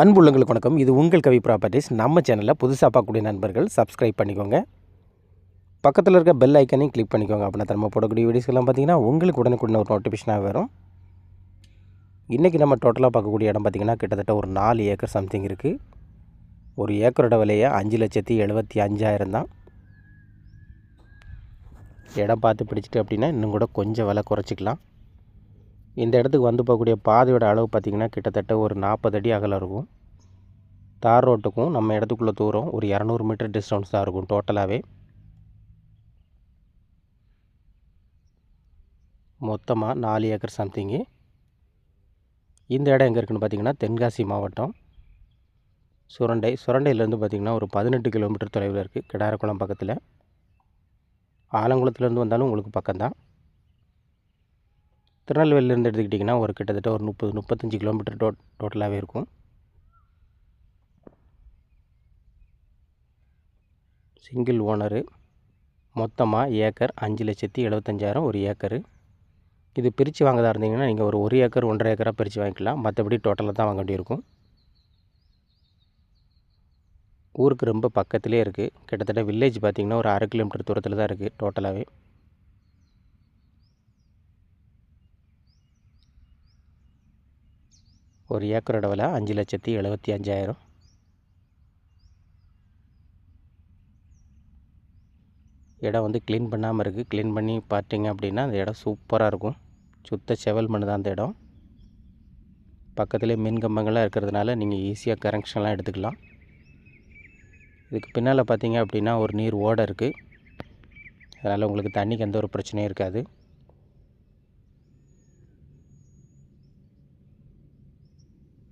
அன்புள்ளங்களுக்கு வணக்கம். இது உங்கள் கவி ப்ராப்பர்ட்டிஸ் நம்ம சேனலில் புதுசாக பார்க்கக்கூடிய நண்பர்கள் சப்ஸ்கிரைப் பண்ணிக்கோங்க. பக்கத்தில் இருக்க பெல் ஐக்கனையும் கிளிக் பண்ணிக்கோங்க. அப்படின்னா நம்ம போடக்கூடிய வீடியோஸ்லாம் பார்த்தீங்கன்னா உங்களுக்கு உடனுக்குடனே ஒரு நோட்டிஃபிகேஷனாக வரும். இன்றைக்கி நம்ம டோட்டலாக பார்க்கக்கூடிய இடம் பார்த்திங்கன்னா கிட்டத்தட்ட ஒரு நாலு ஏக்கர் சம்திங் இருக்குது ஒரு ஏக்கரோட விலையை அஞ்சு லட்சத்தி எழுபத்தி அஞ்சாயிரம் தான். இடம் பார்த்து பிடிச்சிட்டு அப்படின்னா இன்னும் கூட கொஞ்சம் விலை குறைச்சிக்கலாம். இந்த இடத்துக்கு வந்து போகக்கூடிய பாதையோட அளவு பார்த்திங்கன்னா கிட்டத்தட்ட ஒரு நாற்பது அடி அகலம் இருக்கும். தார் ரோட்டுக்கும் நம்ம இடத்துக்குள்ளே தூரம் ஒரு இரநூறு மீட்டர் டிஸ்டன்ஸ் தான் இருக்கும் டோட்டலாகவே மொத்தமாக நாலு ஏக்கர் சம்திங்கு இந்த இடம் எங்கே இருக்குதுன்னு பார்த்தீங்கன்னா தென்காசி மாவட்டம். சுரண்டை சுரண்டையிலேருந்து பார்த்திங்கன்னா ஒரு பதினெட்டு கிலோமீட்டர் தொலைவில் இருக்குது கிடாரக்குளம் பக்கத்தில். ஆலங்குளத்துலேருந்து வந்தாலும் உங்களுக்கு பக்கம்தான். திருநெல்வேலியிலேருந்து எடுத்துக்கிட்டிங்கன்னா ஒரு கிட்டத்தட்ட ஒரு முப்பது முப்பத்தஞ்சு கிலோமீட்டர் டோ டோட்டலாகவே இருக்கும். சிங்கிள் ஓனரு மொத்தமாக ஏக்கர் அஞ்சு லட்சத்தி எழுபத்தஞ்சாயிரம் ஒரு ஏக்கரு இது பிரித்து வாங்கதா இருந்தீங்கன்னா நீங்கள் ஒரு ஒரு ஏக்கர் ஒன்றரை ஏக்கராக பிரித்து வாங்கிக்கலாம். மற்றபடி டோட்டலாக தான் வாங்க வேண்டியிருக்கும். ஊருக்கு ரொம்ப பக்கத்துலேயே இருக்குது கிட்டத்தட்ட வில்லேஜ் பார்த்திங்கன்னா ஒரு அரை கிலோமீட்டர் தூரத்தில் தான் இருக்குது டோட்டலாகவே ஒரு ஏக்கரோட விலை அஞ்சு லட்சத்தி எழுபத்தி அஞ்சாயிரம். இடம் வந்து க்ளீன் பண்ணாமல் இருக்குது க்ளீன் பண்ணி பார்த்தீங்க அப்படின்னா அந்த இடம் சூப்பராக இருக்கும். சுத்த செவல் மண் தான் அந்த இடம். பக்கத்துலேயே மின் கம்பங்கள்லாம் இருக்கிறதுனால நீங்கள் ஈஸியாக கனெக்ஷன்லாம் எடுத்துக்கலாம். இதுக்கு பின்னால் பார்த்தீங்க அப்படின்னா ஒரு நீர் ஓடை இருக்குது அதனால் உங்களுக்கு தண்ணிக்கு எந்த ஒரு பிரச்சனையும் இருக்காது.